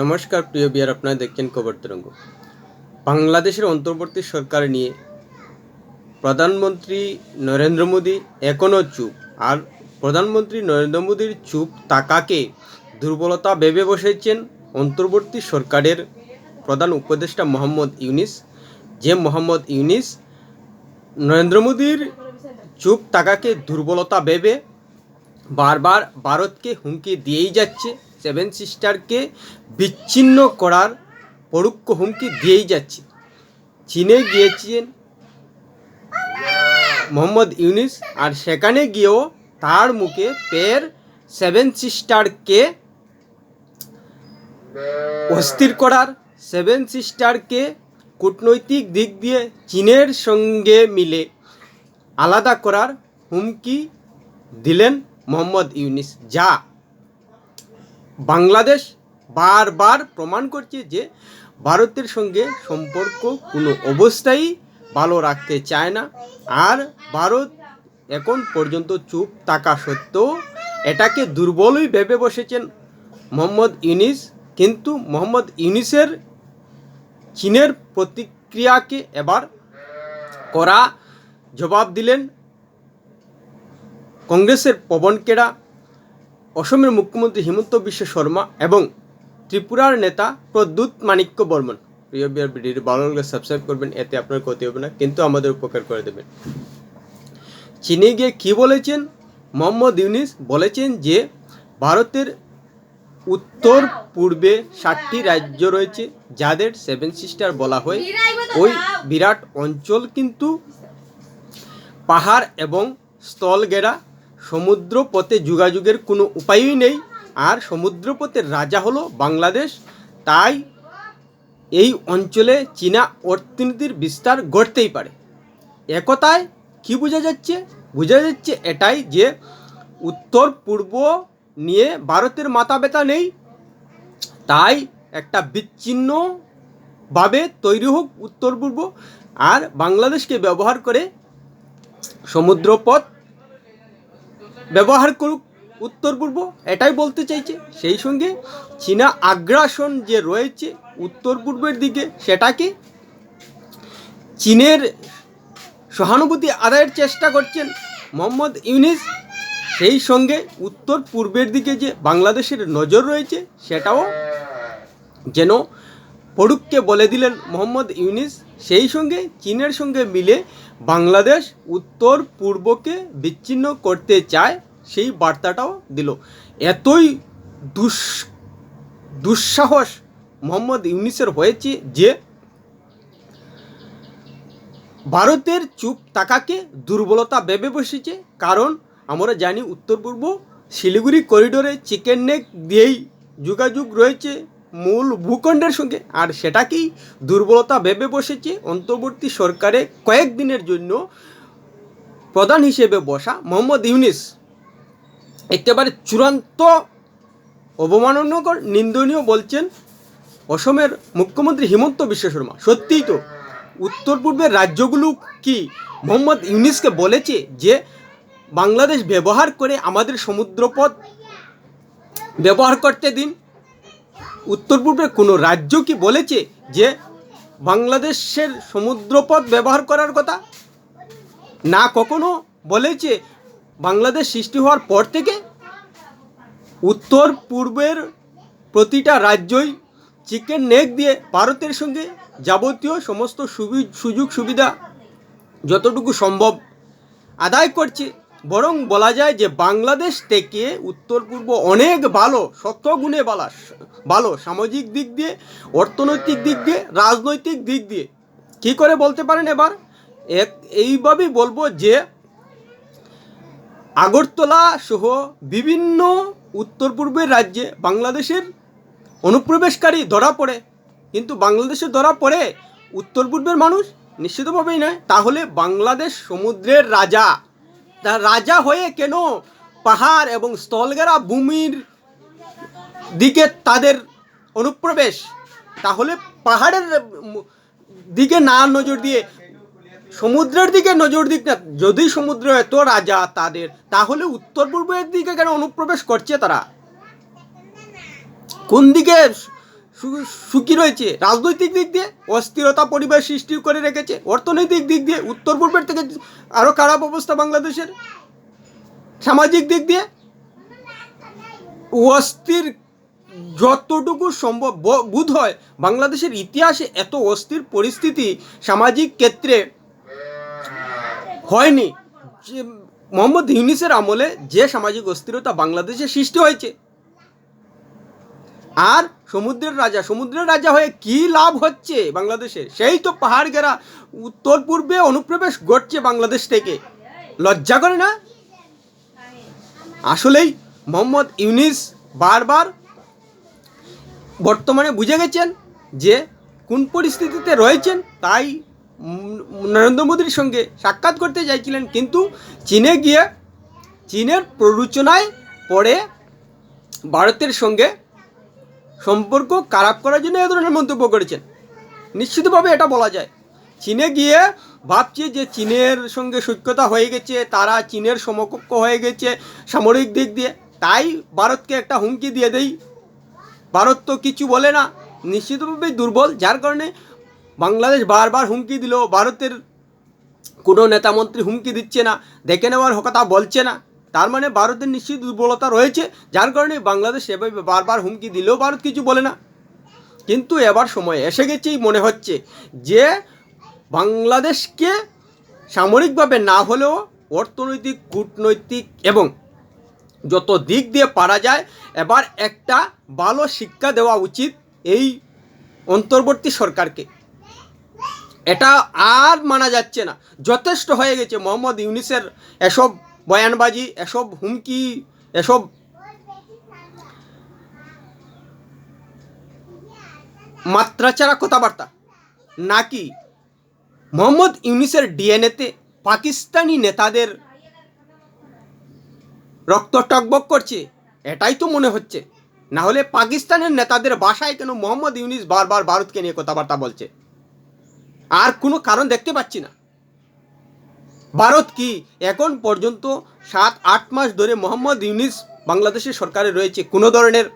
নমস্কার, প্রিয় বিয়ার আপনারা দেখছেন খবর তরঙ্গ। বাংলাদেশের অন্তর্বর্তী সরকার নিয়ে প্রধানমন্ত্রী নরেন্দ্র মোদী এখনও চুপ। আর প্রধানমন্ত্রী নরেন্দ্র মোদীর চুপ তাকাকে দুর্বলতা ভেবে বসেছেন অন্তর্বর্তী সরকারের প্রধান উপদেষ্টা মোহাম্মদ ইউনিস। যে মোহাম্মদ ইউনিস নরেন্দ্র মোদীর চুপ তাকাকে দুর্বলতা ভেবে বারবার ভারতকে হুমকি দিয়েই যাচ্ছে। সেভেন সিস্টারকে বিচ্ছিন্ন করার পরোক্ষ হুমকি দিয়েই যাচ্ছে। চীনে গিয়েছেন মোহাম্মদ ইউনিস আর সেখানে গিয়েও তার মুখে ফের সেভেন সিস্টারকে অস্থির করার সেভেন সিস্টারকে কূটনৈতিক দিক দিয়ে চীনের সঙ্গে মিলে আলাদা করার হুমকি দিলেন মোহাম্মদ ইউনিস। যা বাংলাদেশ বারবার প্রমাণ করছে যে ভারতের সঙ্গে সম্পর্ক কোনো অবস্থায় ভালো রাখতে চায় না। আর ভারত এখন পর্যন্ত চুপ থাকা সত্ত্বেও এটাকে দুর্বলই ভেবে বসেছেন মোহাম্মদ ইউনিস। কিন্তু মোহাম্মদ ইউনিসের চীনের প্রতিক্রিয়াকে এবার করা জবাব দিলেন কংগ্রেসের পবন কেড়া। অসমের মুখ্যমন্ত্রী হিমন্ত বিশ্ব শর্মা এবং ত্রিপুরার নেতা প্রদ্যুৎ মাণিক্য বর্মন। প্রিয় বিয়ার ভিডিওটি ভালো লাগলে সাবস্ক্রাইব করবেন, এতে আপনার ক্ষতি হবে না, কিন্তু আমাদের উপকার করে দেবেন। চীনে গিয়ে কী বলেছেন? মোহাম্মদ ইউনিস বলেছেন যে, ভারতের উত্তর পূর্বে ষাটটি রাজ্য রয়েছে, যাদের সেভেন সিস্টার বলা হয়। ওই বিরাট অঞ্চল কিন্তু পাহাড় এবং স্থলঘেরা সমুদ্র পথে যোগাযোগের কোনো উপায়ই নেই। আর সমুদ্রপথের রাজা হলো বাংলাদেশ। তাই এই অঞ্চলে চীনা অর্থনীতির বিস্তার ঘটতেই পারে। একতায় কি বোঝা যাচ্ছে? বোঝা যাচ্ছে এটাই যে উত্তর, পূর্ব নিয়ে ভারতের মাথা ব্যথা নেই। তাই একটা বিচ্ছিন্নভাবে তৈরি হোক উত্তর, পূর্ব। আর বাংলাদেশকে ব্যবহার করে সমুদ্রপথ ব্যবহার করুক উত্তর পূর্ব, এটাই বলতে চাইছে। সেই সঙ্গে চীনা আগ্রাসন যে রয়েছে উত্তর পূর্বের দিকে, সেটাকে চীনের সহানুভূতি আদায়ের চেষ্টা করছেন মোহাম্মদ ইউনিস। সেই সঙ্গে উত্তর পূর্বের দিকে যে বাংলাদেশের নজর রয়েছে, সেটাও যেন পড়ুককে বলে দিলেন মোহাম্মদ ইউনিস। সেই সঙ্গে চীনের সঙ্গে মিলে বাংলাদেশ উত্তর পূর্বকে বিচ্ছিন্ন করতে চায়, সেই বার্তাটাও দিল। এতই দুঃ দুঃসাহস মোহাম্মদ ইউনিসের হয়েছে যে ভারতের চুপ তাকাকে দুর্বলতা ভেবে বসেছে। কারণ আমরা জানি, উত্তর পূর্ব শিলিগুড়ি করিডোরে চিকেন নেক দিয়েই যোগাযোগ রয়েছে। মূল ভূখণ্ডের সঙ্গে। আর সেটাকেই দুর্বলতা ভেবে বসেছে অন্তর্বর্তী সরকারে কয়েকদিনের জন্য প্রধান হিসেবে বসা মোহাম্মদ ইউনিস। একেবারে চূড়ান্ত অবমাননাকর নিন্দনীয় বলছেন অসমের মুখ্যমন্ত্রী হিমন্ত বিশ্ব শর্মা। সত্যিই তো উত্তর পূর্বের রাজ্যগুলো কি মোহাম্মদ ইউনিসকে বলেছে যে বাংলাদেশ ব্যবহার করে আমাদের সমুদ্রপথ ব্যবহার করতে দিন? উত্তর পূর্বের কোনো রাজ্য কি বলেছে যে বাংলাদেশের সমুদ্রপথ ব্যবহার করার কথা? না কখনো বলেছে বাংলাদেশ সৃষ্টি হওয়ার পর থেকে? উত্তর পূর্বের প্রতিটা রাজ্যই চিকেন নেক দিয়ে ভারতের সঙ্গে যাবতীয় সমস্ত সুযোগ সুবিধা যতটুকু সম্ভব আদায় করছে। বরং বলা যায় যে বাংলাদেশ থেকে উত্তর পূর্ব অনেক ভালো শত গুণে বালা ভালো সামাজিক দিক দিয়ে, অর্থনৈতিক দিক দিয়ে, রাজনৈতিক দিক দিয়ে। কী করে বলতে পারেন এবার? এক, এইভাবেই বলব যে আগরতলা সহ বিভিন্ন উত্তর পূর্বের রাজ্যে বাংলাদেশের অনুপ্রবেশকারী ধরা পড়ে। কিন্তু বাংলাদেশে ধরা পড়ে উত্তর পূর্বের মানুষ? নিশ্চিতভাবেই নয়। তাহলে বাংলাদেশ সমুদ্রের রাজা। তা রাজা হয়ে কেন পাহাড় এবং স্থলঘেরা ভূমির দিকে তাদের অনুপ্রবেশ? তাহলে পাহাড়ের দিকে না নজর দিয়ে, সমুদ্রের দিকে নজর দিক না, যদি সমুদ্র এত রাজা তাদের, তাহলে উত্তর পূর্বের দিকে কেন অনুপ্রবেশ করছে তারা? কোন দিকে সুখী রয়েছে। রাজনৈতিক দিক দিয়ে অস্থিরতা পরিবেশ সৃষ্টি করে রেখেছে। অর্থনৈতিক দিক দিয়ে উত্তর পূর্বের থেকে আরও খারাপ অবস্থা বাংলাদেশের। সামাজিক দিক দিয়ে অস্থির যতটুকু সম্ভব বোধ হয় বাংলাদেশের ইতিহাসে এত অস্থির পরিস্থিতি সামাজিক ক্ষেত্রে হয়নি। মোহাম্মদ ইউনিসের আমলে যে সামাজিক অস্থিরতা বাংলাদেশে সৃষ্টি হয়েছে। আর সমুদ্রের রাজা সমুদ্রের রাজা হয়ে কি লাভ হচ্ছে বাংলাদেশে? সেই তো পাহাড় ঘেরা উত্তর পূর্বে অনুপ্রবেশ ঘটছে বাংলাদেশ থেকে। লজ্জা করে না? আসলেই মোহাম্মদ ইউনিস বারবার বর্তমানে বুঝে গেছেন যে কোন পরিস্থিতিতে রয়েছেন, তাই নরেন্দ্র মোদীর সঙ্গে সাক্ষাৎ করতে চাইছিলেন। কিন্তু চীনে গিয়ে চীনের প্ররোচনায় পড়ে ভারতের সঙ্গে সম্পর্ক খারাপ করার জন্য এ ধরনের মন্তব্য করেছেন। নিশ্চিতভাবে এটা বলা যায়। চীনে গিয়ে ভাবছে যে চীনের সঙ্গে সৈক্যতা হয়ে গেছে, তারা চীনের সমকক্ষ হয়ে গেছে সামরিক দিক দিয়ে। তাই ভারতকে একটা হুমকি দিয়ে দেই। ভারত তো কিছু বলে না। নিশ্চিতভাবেই দুর্বল, যার কারণে বাংলাদেশ বারবার হুমকি দিল। ভারতের কোনো নেতামন্ত্রী হুমকি দিচ্ছে না, দেখে নেওয়ার কথা বলছে না। তার মানে ভারতের নিশ্চিত দুর্বলতা রয়েছে, যার কারণে বাংলাদেশ এভাবে বারবার হুমকি দিলেও ভারত কিছু বলে না। কিন্তু এবার সময় এসে গেছেই মনে হচ্ছে যে বাংলাদেশকে সামরিকভাবে না হলেও অর্থনৈতিক, কূটনৈতিক এবং যত দিক দিয়ে পারা যায়, এবার একটা ভালো শিক্ষা দেওয়া উচিত এই অন্তর্বর্তী সরকারকে। এটা আর মানা যাচ্ছে না। যথেষ্ট হয়ে গেছে মোহাম্মদ ইউনিসের এসব বয়ানবাজি, এসব হুমকি, এসব মাত্রাচারা কথাবার্তা। নাকি মোহাম্মদ ইউনিসের ডিএনএতে পাকিস্তানি নেতাদের রক্ত টকবক করছে? এটাই তো মনে হচ্ছে। না হলে পাকিস্তানের নেতাদের বাসায় কেন মোহাম্মদ ইউনিস বারবার ভারতকে নিয়ে কথাবার্তা বলছে? আর কোনো কারণ দেখতে পাচ্ছি না। ভারত কি এখন পর্যন্ত সাত, আট মাস ধরে মোহাম্মদ ইউনিস বাংলাদেশের সরকারে রয়েছে? কোনো ধরনের।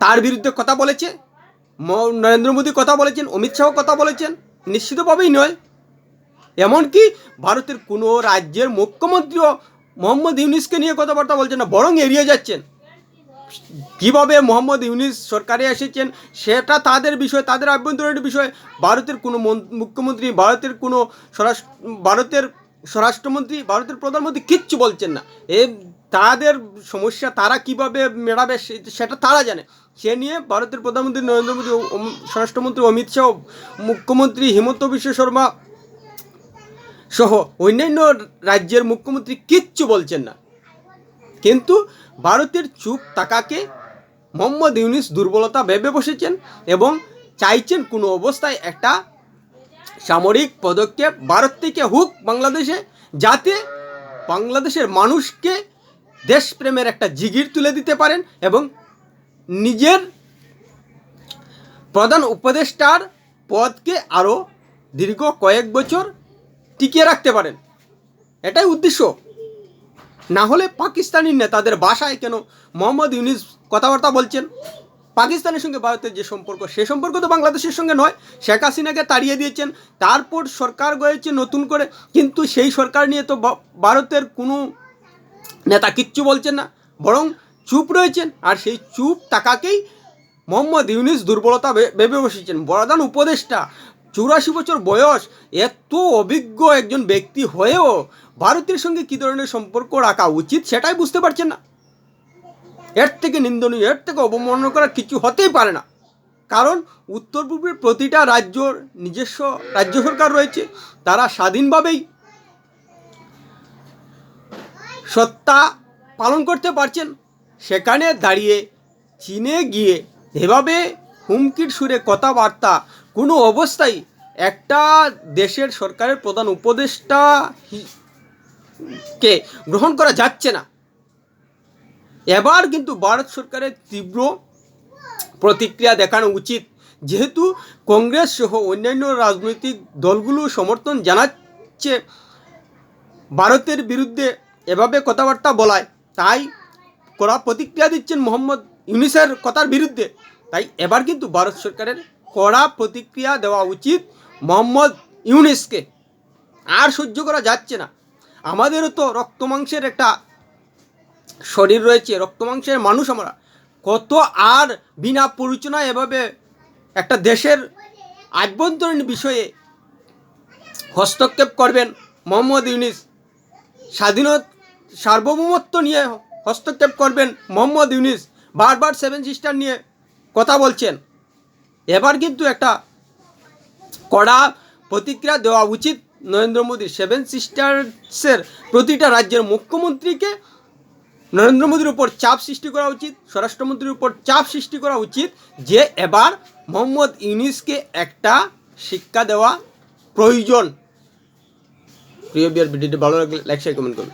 তার বিরুদ্ধে কথা বলেছে। নরেন্দ্র মোদী কথা বলেছেন, অমিত শাহ কথা বলেছেন। নিশ্চিতভাবেই নয়। এমনকি ভারতের কোনো রাজ্যের মুখ্যমন্ত্রীও মোহাম্মদ ইউনিসকে নিয়ে কথাবার্তা বলছেন না, বরং এড়িয়ে যাচ্ছেন। কীভাবে মোহাম্মদ ইউনিস সরকারে এসেছেন, সেটা তাদের বিষয়, তাদের আভ্যন্তরীণ বিষয়। ভারতের কোনো মুখ্যমন্ত্রী, ভারতের কোনো স্বরাষ্ট্র, ভারতের স্বরাষ্ট্রমন্ত্রী, ভারতের প্রধানমন্ত্রী কিচ্ছু বলছেন না। এ তাদের সমস্যা, তারা কীভাবে মেটাবে সেটা তারা জানে। সে নিয়ে ভারতের প্রধানমন্ত্রী নরেন্দ্র মোদী স্বরাষ্ট্রমন্ত্রী অমিত শাহ, মুখ্যমন্ত্রী হিমন্ত বিশ্ব শর্মা সহ অন্যান্য রাজ্যের মুখ্যমন্ত্রী কিচ্ছু বলছেন না। কিন্তু ভারতের চুপ তাকাকে মোহাম্মদ ইউনিস দুর্বলতা ভেবে বসেছেন এবং চাইছেন কোনো অবস্থায় একটা সামরিক পদক্ষেপ ভারত থেকে হোক বাংলাদেশে, যাতে বাংলাদেশের মানুষকে দেশপ্রেমের একটা জিগির তুলে দিতে পারেন এবং নিজের প্রধান উপদেষ্টার পদকে আরও দীর্ঘ কয়েক বছর টিকিয়ে রাখতে পারেন। এটাই উদ্দেশ্য। না হলে পাকিস্তানি নেতাদের বাসায় কেন মোহাম্মদ ইউনিস কথাবার্তা বলছেন? পাকিস্তানের সঙ্গে ভারতের যে সম্পর্ক, সে সম্পর্ক তো বাংলাদেশের সঙ্গে নয়। শেখ হাসিনাকে তাড়িয়ে দিয়েছেন। তারপর সরকার গড়েছে নতুন করে। কিন্তু সেই সরকার নিয়ে তো ভারতের কোনো নেতা কিচ্ছু বলছেন না। বরং চুপ রয়েছেন। আর সেই চুপ টাকাকেই মোহাম্মদ ইউনিস দুর্বলতা ভেবে বসেছেন। বড়দান উপদেষ্টা চুরাশি বছর বয়স, এত অভিজ্ঞ একজন ব্যক্তি হয়েও ভারতের সঙ্গে কী ধরনের সম্পর্ক রাখা উচিত সেটাই বুঝতে পারছেন না। এর থেকে নিন্দনীয়, এর থেকে অবমাননা করা কিছু হতেই পারে না। কারণ উত্তর পূর্বের প্রতিটা রাজ্যর নিজস্ব রাজ্য সরকার রয়েছে, তারা স্বাধীনভাবেই সত্তা পালন করতে পারছেন। সেখানে দাঁড়িয়ে চীনে গিয়ে এভাবে হুমকির সুরে কথাবার্তা কোনো অবস্থায় একটা দেশের সরকারের প্রধান উপদেষ্টা কে গ্রহণ করা যাচ্ছে না। এবার কিন্তু ভারত সরকারের তীব্র প্রতিক্রিয়া দেখানো উচিত। যেহেতু কংগ্রেস সহ অন্যান্য রাজনৈতিক দলগুলো সমর্থন জানাচ্ছে, ভারতের বিরুদ্ধে এভাবে কথাবার্তা বলায়। তাই করা প্রতিক্রিয়া দিচ্ছেন মোহাম্মদ ইউনিসের কথার বিরুদ্ধে। তাই এবার কিন্তু ভারত সরকারের কড়া প্রতিক্রিয়া দেওয়া উচিত মোহাম্মদ ইউনিসকে। আর সহ্য করা যাচ্ছে না। আমাদেরও তো রক্ত মাংসের একটা শরীর রয়েছে, রক্ত মাংসের মানুষ আমরা। কত আর বিনা পরিচনা এভাবে একটা দেশের আভ্যন্তরীণ বিষয়ে হস্তক্ষেপ করবেন মোহাম্মদ ইউনিস। স্বাধীনত, সার্বভৌমত্ব নিয়ে হস্তক্ষেপ করবেন মোহাম্মদ ইউনিস। বারবার সেভেন সিস্টার নিয়ে কথা বলছেন। এবার কিন্তু একটা কড়া প্রতিক্রিয়া দেওয়া উচিত নরেন্দ্র মোদীর সেভেন সিস্টার্সের প্রতিটা রাজ্যের মুখ্যমন্ত্রীকে। নরেন্দ্র মোদীর উপর চাপ সৃষ্টি করা উচিত, স্বরাষ্ট্রমন্ত্রীর উপর চাপ সৃষ্টি করা উচিত যে এবার মোহাম্মদ ইউনিসকে একটা শিক্ষা দেওয়া প্রয়োজন। প্রিয় বিয়ার ভিডিওটি ভালো লাগলে লাইক শেয়ার কমেন্ট করুন।